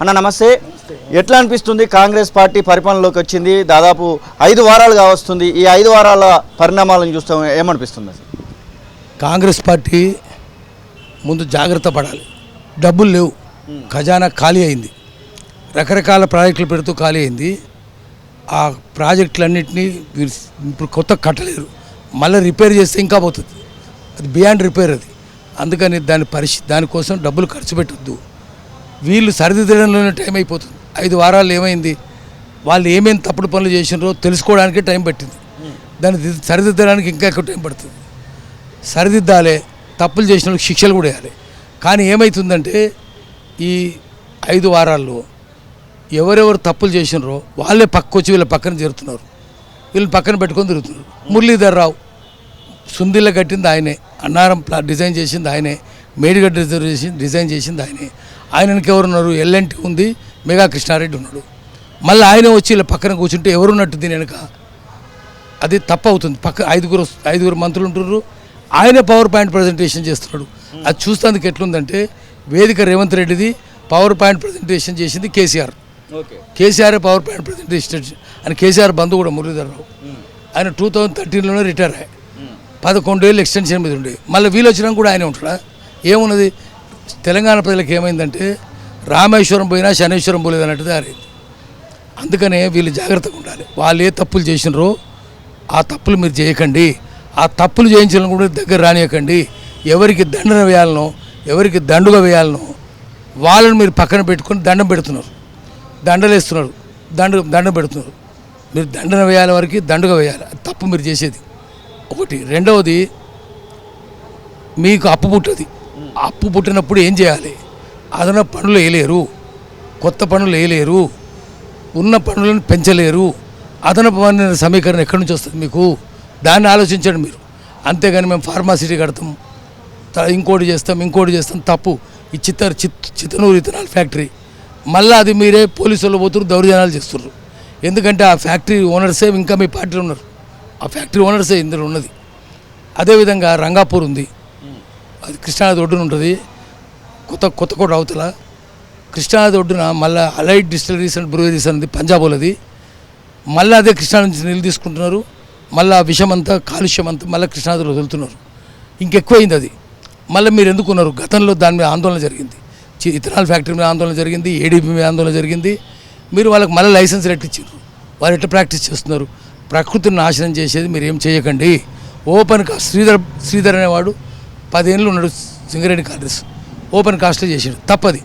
అన్న నమస్తే. ఎట్లా అనిపిస్తుంది కాంగ్రెస్ పార్టీ పరిపాలనలోకి వచ్చింది? దాదాపు ఐదు వారాలుగా వస్తుంది. ఈ ఐదు వారాల పరిణామాలను చూస్తాం ఏమనిపిస్తుంది? కాంగ్రెస్ పార్టీ ముందు జాగ్రత్త పడాలి. డబ్బులు లేవు. ఖజానా ఖాళీ అయింది. రకరకాల ప్రాజెక్టులు పెడుతూ ఖాళీ అయింది. ఆ ప్రాజెక్టులన్నింటినీ ఇప్పుడు కొత్త కట్టలేరు. మళ్ళీ రిపేర్ చేస్తే ఇంకా పోతుంది. అది బియాండ్ రిపేర్ అది. అందుకని దాని పరిస్థితి దానికోసం డబ్బులు ఖర్చు పెట్టొద్దు. వీళ్ళు సరిదిద్దడంలోనే టైం అయిపోతుంది. ఐదు వారాలు ఏమైంది? వాళ్ళు ఏమేమి తప్పుడు పనులు చేసినారో తెలుసుకోవడానికి టైం పట్టింది. దాన్ని సరిదిద్దడానికి ఇంకా ఎక్కువ టైం పడుతుంది. సరిదిద్దాలి తప్పులు చేసిన వాళ్ళకి శిక్షలు కూడా వేయాలి. కానీ ఏమవుతుందంటే ఈ ఐదు వారాల్లో ఎవరెవరు తప్పులు చేసినారో వాళ్ళే పక్కొచ్చి వీళ్ళ పక్కన చేరుతున్నారు. వీళ్ళు పక్కన పెట్టుకొని తిరుగుతున్నారు. మురళీధర్ రావు సుందిల్ల కట్టింది ఆయనే. అన్నారం ప్లా డిజైన్ చేసింది ఆయనే. మేడిగడ్డ డిజైన్ చేసింది ఆయనే. ఆయనకి ఎవరున్నారు ఎల్ఎన్టీ ఉంది మెగా కృష్ణారెడ్డి ఉన్నాడు. మళ్ళీ ఆయన వచ్చి ఇలా పక్కన కూర్చుంటే ఎవరున్నట్టు దీని వెనక? అది తప్పు అవుతుంది. పక్క ఐదుగురు ఐదుగురు మంత్రులు ఉంటున్నారు ఆయనే పవర్ పాయింట్ ప్రజెంటేషన్ చేస్తున్నాడు. అది చూస్తానికి ఎట్లుందంటే వేదిక రేవంత్ రెడ్డిది పవర్ పాయింట్ ప్రజెంటేషన్ చేసింది KCR. KCR power point presentation ఆయన కేసీఆర్ బంధు కూడా మురళీధరరావు. ఆయన టూ థౌజండ్ థర్టీన్లోనే రిటైర్ అయ్యాయి పదకొండేళ్ళు ఎక్స్టెన్షన్ మీద ఉండే. మళ్ళీ వీళ్ళు వచ్చినా కూడా ఆయన ఉంటాడా? ఏమున్నది? తెలంగాణ ప్రజలకు ఏమైందంటే రామేశ్వరం పోయినా శనేశ్వరం పోలేదు అన్నట్టు దారైంది అందుకనే వీళ్ళు జాగ్రత్తగా ఉండాలి. వాళ్ళు ఏ తప్పులు చేసినారో ఆ తప్పులు మీరు చేయకండి. ఆ తప్పులు చేయించిన కూడా దగ్గర రానియకండి. ఎవరికి దండన వేయాలనో ఎవరికి దండుగా వేయాలనో వాళ్ళని మీరు పక్కన పెట్టుకొని దండం పెడుతున్నారు. దండలేస్తున్నారు దండ దండం పెడుతున్నారు. మీరు దండన వేయాలి వరకు దండుగా వేయాలి. అది తప్పు మీరు చేసేది. ఒకటి. రెండవది మీకు అప్పు పుట్టది. అప్పు పుట్టినప్పుడు ఏం చేయాలి? అదనపు పనులు వేయలేరు. కొత్త పనులు వేయలేరు. ఉన్న పనులను పెంచలేరు. అదనపు పనుల సమీకరణ ఎక్కడి నుంచి వస్తుంది మీకు? దాన్ని ఆలోచించండి మీరు. అంతేగాని మేము ఫార్మాసిటీ కడతాం. త- ఇంకోటి చేస్తాం ఇంకోటి చేస్తాం. తప్పు. ఈ చిత్త చిత్ చిత్తనూరు ఇథనాల్ ఫ్యాక్టరీ. మళ్ళీ అది మీరే పోలీసు వాళ్ళు పోతున్నారు దౌర్జన్యాలు చేస్తున్నారు ఎందుకంటే ఆ ఫ్యాక్టరీ ఓనర్సే ఇంకా మీ పార్టీలో ఉన్నారు. ఆ ఫ్యాక్టరీ ఓనర్సే ఇందులో ఉన్నది. అదేవిధంగా రంగాపూర్ ఉంది. అది కృష్ణానది ఒడ్డున ఉంటుంది. కొత్త కొత్త కోట అవతల. కృష్ణానది ఒడ్డున మళ్ళీ అలైట్ డిస్టిలరీస్ అండ్ బ్రూవరీస్ అనేది పంజాబ్ వాళ్ళది మళ్ళీ అదే కృష్ణా నుంచి నీళ్ళు తీసుకుంటున్నారు. మళ్ళీ ఆ విషం అంతా కాలుష్యం అంతా మళ్ళీ కృష్ణానదిలో వదులుతున్నారు ఇంకెక్కువైంది అది. మళ్ళీ మీరు ఎందుకున్నారు గతంలో దాని మీద ఆందోళన జరిగింది. ఇథనాల్ ఫ్యాక్టరీ మీద ఆందోళన జరిగింది ఏడీపీ మీద ఆందోళన జరిగింది. మీరు వాళ్ళకి మళ్ళీ లైసెన్స్ ఇచ్చారు వారు ఎట్లా ప్రాక్టీస్ చేస్తున్నారు? ప్రకృతిని నాశనం చేసేది మీరు ఏం చేయకండి. ఓపెన్ శ్రీధర్ శ్రీధర్ అనేవాడు పదేళ్ళు ఉన్నాడు సింగరేణి కాంగ్రెస్. ఓపెన్ కాస్ట్లో చేసాడు తప్పది.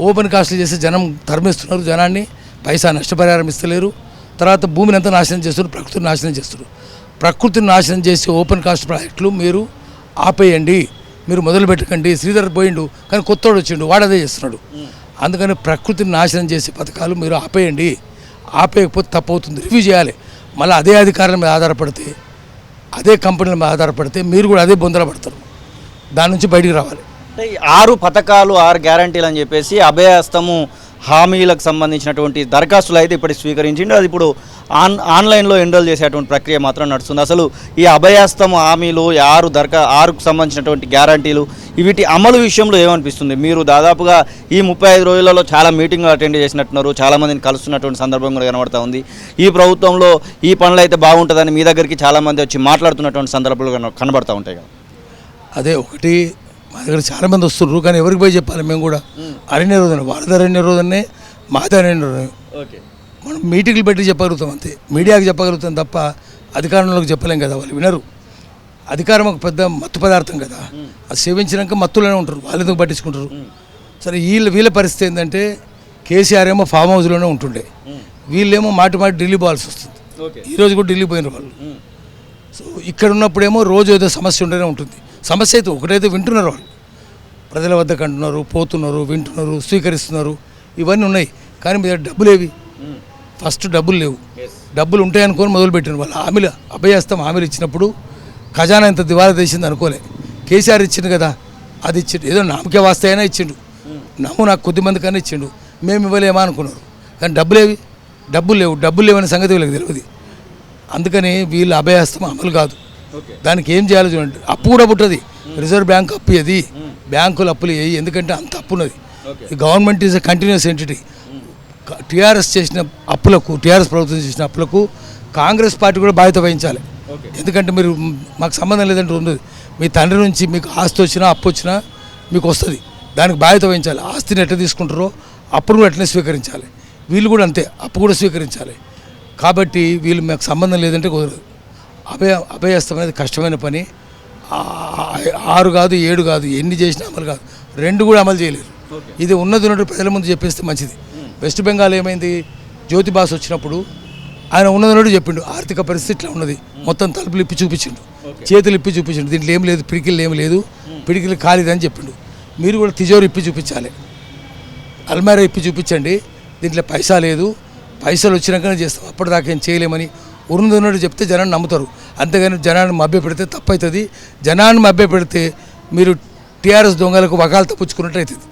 ఓపెన్ కాస్ట్లు చేస్తే జనం ధర్మిస్తున్నారు జనాన్ని పైసా నష్టపరిహారం ఇస్తలేరు. తర్వాత భూమిని అంతా నాశనం చేస్తున్నారు ప్రకృతిని నాశనం చేస్తున్నారు. ప్రకృతిని నాశనం చేసే ఓపెన్ కాస్ట్ ప్రాజెక్టులు మీరు ఆపేయండి. మీరు మొదలు పెట్టకండి. శ్రీధర్ పోయిండు కానీ కొత్తోడు వచ్చిండు వాడు అదే చేస్తున్నాడు. అందుకని ప్రకృతిని నాశనం చేసే పథకాలు మీరు ఆపేయండి. ఆపేయకపోతే తప్పు అవుతుంది రివ్యూ చేయాలి. మళ్ళీ అదే అధికారుల మీద ఆధారపడితే అదే కంపెనీల మీద ఆధారపడితే మీరు కూడా అదే బొందల పడతారు. దాని నుంచి బయటికి రావాలి. ఆరు పథకాలు ఆరు గ్యారంటీలు అని చెప్పేసి అభయహస్తము హామీలకు సంబంధించినటువంటి దరఖాస్తులు అయితే ఇప్పటికి స్వీకరించిండు. అది ఇప్పుడు ఆన్ ఆన్లైన్లో ఎన్రోల్ చేసేటువంటి ప్రక్రియ మాత్రం నడుస్తుంది. అసలు ఈ అభయహస్తము హామీలు ఆరు దరఖా ఆరుకు సంబంధించినటువంటి గ్యారంటీలు వీటి అమలు విషయంలో ఏమనిపిస్తుంది? మీరు దాదాపుగా ఈ ముప్పై ఐదు రోజులలో చాలా మీటింగ్లు అటెండ్ చేసినట్టున్నారు. చాలామందిని కలుస్తున్నటువంటి సందర్భం కూడా కనబడతా ఉంది. ఈ ప్రభుత్వంలో ఈ పనులు అయితే బాగుంటుందని మీ దగ్గరికి చాలామంది వచ్చి మాట్లాడుతున్నటువంటి సందర్భాలు కన- కనబడతా ఉంటాయి కదా. అదే ఒకటి మా దగ్గర చాలా మంది వస్తున్నారు కానీ ఎవరికి పోయి చెప్పాలి మేము కూడా? అరణ్య రోజున వాళ్ళది అరణ్య రోజునే మాది అరణ్య ఓకే. మనం మీటింగ్లు పెట్టి చెప్పగలుగుతాం అంతే. మీడియాకి చెప్పగలుగుతాం తప్ప అధికారంలోకి చెప్పలేం కదా వాళ్ళు వినరు. అధికారం ఒక పెద్ద మత్తు పదార్థం కదా. అది సేవించినాక మత్తులోనే ఉంటారు వాళ్ళు ఎందుకు పట్టించుకుంటారు సరే వీళ్ళ వీళ్ళ పరిస్థితి ఏంటంటే కేసీఆర్ ఏమో ఫామ్ హౌస్లోనే ఉంటుండే. వీళ్ళేమో మాటి మాటి ఢిల్లీ పోవాల్సి వస్తుంది. ఈరోజు కూడా ఢిల్లీ పోయిన వాళ్ళు. సో ఇక్కడ ఉన్నప్పుడేమో రోజు ఏదో సమస్య ఉంటూనే ఉంటుంది. సమస్య అయితే ఒకటైతే వింటున్నారు వాళ్ళు. ప్రజల వద్దకు అంటున్నారు పోతున్నారు వింటున్నారు స్వీకరిస్తున్నారు. ఇవన్నీ ఉన్నాయి. కానీ మీ దగ్గర డబ్బులు ఏవి ఫస్ట్ డబ్బులు లేవు. డబ్బులు ఉంటాయనుకొని మొదలుపెట్టిన వాళ్ళు హామీలు అభయస్తం హామీలు ఇచ్చినప్పుడు ఖజానా ఇంత దివాలా తీసింది అనుకోలే. కేసీఆర్ ఇచ్చిండు కదా అది ఇచ్చిండు. ఏదో నామకే వాస్తాయైనా ఇచ్చిండు. నమ్ము నాకు కొద్ది మంది కన్నా ఇచ్చిండు. మేము ఇవ్వలేమా అనుకున్నారు. కానీ డబ్బులు ఏవి డబ్బులు లేవు. డబ్బులు లేవనే సంగతి వీళ్ళకి తెలియదు అందుకని వీళ్ళ అభయహస్తం అమలు కాదు. దానికి ఏం చేయాలో చూడండి. అప్పు కూడా పుట్టది. రిజర్వ్ బ్యాంక్ అప్పు ఇది బ్యాంకులు అప్పులు వేయి ఎందుకంటే అంత అప్పు ఉన్నది. Government is a continuous entity. TRS చేసిన అప్పులకు టీఆర్ఎస్ ప్రభుత్వం చేసిన అప్పులకు కాంగ్రెస్ పార్టీ కూడా బాధ్యత వహించాలి. ఎందుకంటే మీరు మాకు సంబంధం లేదంటే ఉండదు. మీ తండ్రి నుంచి మీకు ఆస్తి వచ్చినా అప్పు వచ్చినా మీకు వస్తుంది. దానికి బాధ్యత వహించాలి. ఆస్తిని ఎట్లా తీసుకుంటారో అప్పును కూడా అట్లనే స్వీకరించాలి. వీళ్ళు కూడా అంతే. అప్పు కూడా స్వీకరించాలి. కాబట్టి వీళ్ళు మాకు సంబంధం లేదంటే కుదరదు. అభయ అభయస్తం అనేది కష్టమైన పని. ఆరు కాదు ఏడు కాదు ఎన్ని చేసినా అమలు కాదు. రెండు కూడా అమలు చేయలేరు. ఇది ఉన్నది ఉన్నట్టు ప్రజల ముందు చెప్పేస్తే మంచిది. వెస్ట్ బెంగాల్ ఏమైంది? జ్యోతి బాస్ వచ్చినప్పుడు ఆయన ఉన్నది ఉన్నట్టు చెప్పిండు. ఆర్థిక పరిస్థితి ఇట్లా ఉన్నది. మొత్తం తలుపులు ఇప్పి చూపించిండు. చేతులు ఇప్పి చూపించిండు. దీంట్లో ఏం లేదు పిడికిలు ఏం లేదు. పిడికిలు ఖాళీదని చెప్పిండు. మీరు కూడా తిజోరు ఇప్పి చూపించాలి. అల్మారా ఇప్పి చూపించండి. దీంట్లో పైసా లేదు. పైసలు వచ్చినాకనే చేస్తాం. అప్పటిదాకా ఏం చేయలేమని ఉన్నది ఉన్నట్టు చెప్తే జనాన్ని నమ్ముతారు. అంతేగాని జనాన్ని మభ్య పెడితే తప్పు అవుతుంది జనాన్ని మభ్య పెడితే మీరు టీఆర్ఎస్ దొంగలకు వకాలు తప్పించుకున్నట్టు అవుతుంది